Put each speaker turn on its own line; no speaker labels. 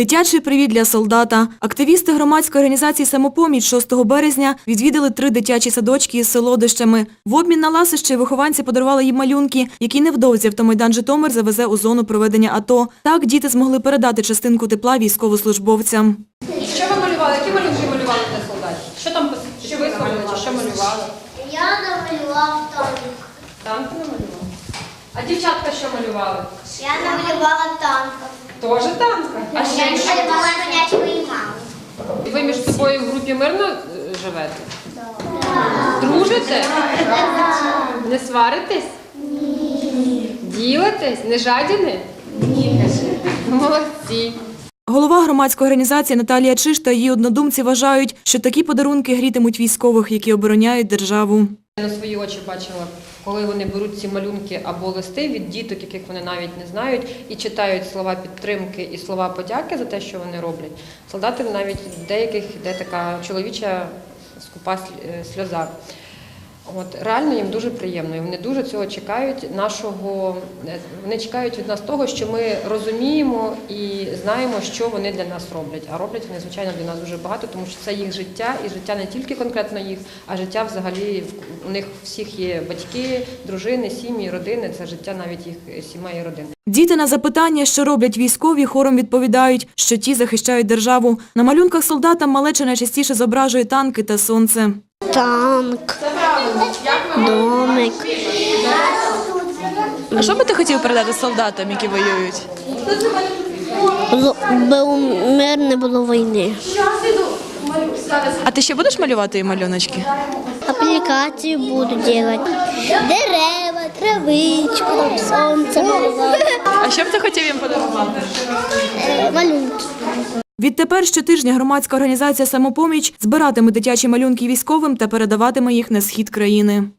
Дитячий привіт для солдата. Активісти громадської організації «Самопоміч» 6 березня відвідали три дитячі садочки із солодощами. В обмін на ласощі вихованці подарували їм малюнки, які невдовзі автомайдан Житомир завезе у зону проведення АТО. Так діти змогли передати частинку тепла військовослужбовцям.
Що ви малювали? Які малюнки малювали для солдатів? Що там що висловили, чи що малювали?
Я намалював танк.
Танки намалювали. А дівчатка що малювали?
Я намалювала танк.
Теж танка. А ще
Я малювала конячку і маму.
І ви між собою в групі мирно е, живете? Дружите? Не сваритесь? Ні. Ділитесь? Не жадіни? Ні. Молодці.
Голова громадської організації Наталія Чиш та її однодумці вважають, що такі подарунки грітимуть військових, які обороняють державу.
Я на свої очі бачила, коли вони беруть ці малюнки або листи від діток, яких вони навіть не знають, і читають слова підтримки і слова подяки за те, що вони роблять. Солдати навіть деяких йде така чоловіча скупа е, сльоза. От реально їм дуже приємно, і вони дуже цього чекають. Нашого е, вони чекають від нас того, що ми розуміємо і знаємо, що вони для нас роблять. А роблять вони звичайно для нас дуже багато, тому що це їх життя, і життя не тільки конкретно їх, а життя взагалі у них всіх є батьки, дружини, сім'ї, родини. Це життя навіть їх е, сімей і родин.
Діти на запитання, що роблять військові, хором відповідають, що ті захищають державу. На малюнках солдата малеча найчастіше зображує танки та сонце.
Танк. Домик.
А що би ти хотів передати солдатам, які воюють?
Бо мир не було війни.
А ти ще будеш малювати їм малюночки?
Аплікацію буду робити. Дерева, травичку, сонце малювати.
А що б ти хотів їм подарувати?
Е, Малюнки.
Відтепер щотижня громадська організація «Самопоміч» збиратиме дитячі малюнки військовим та передаватиме їх на схід країни.